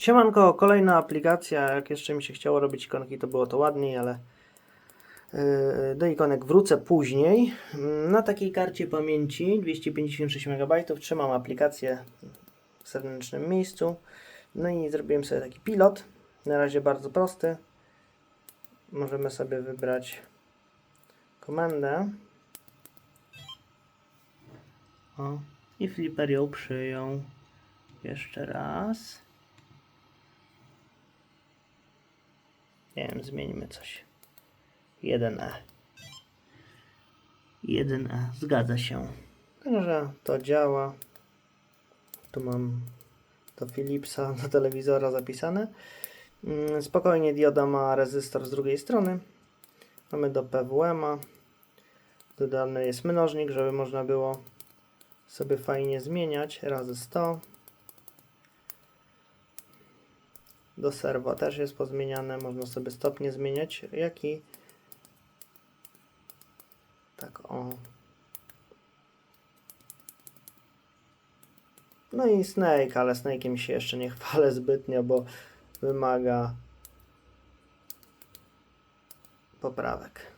Siemanko, kolejna aplikacja. Jak jeszcze mi się chciało robić ikonki, to było to ładniej, ale yy, do ikonek wrócę później. Mm, Na takiej karcie pamięci 256 MB trzymam aplikację w zewnętrznym miejscu. No i zrobiłem sobie taki pilot. Na razie bardzo prosty. Możemy sobie wybrać komendę. O, i Flipper ją przyjął. Jeszcze raz. Nie wiem, zmieńmy coś. 1E. 1E, zgadza się. Także to działa. Tu mam do Philipsa, do telewizora zapisane. Mm, Spokojnie dioda ma rezystor z drugiej strony. Mamy do PWM-a. Dodany jest mnożnik, żeby można było sobie fajnie zmieniać. Razy 100. Do serwa też jest pozmieniane, można sobie stopnie zmieniać, jak i tak o. No i Snake, ale Snake'iem się jeszcze nie chwalę zbytnio, bo wymaga poprawek.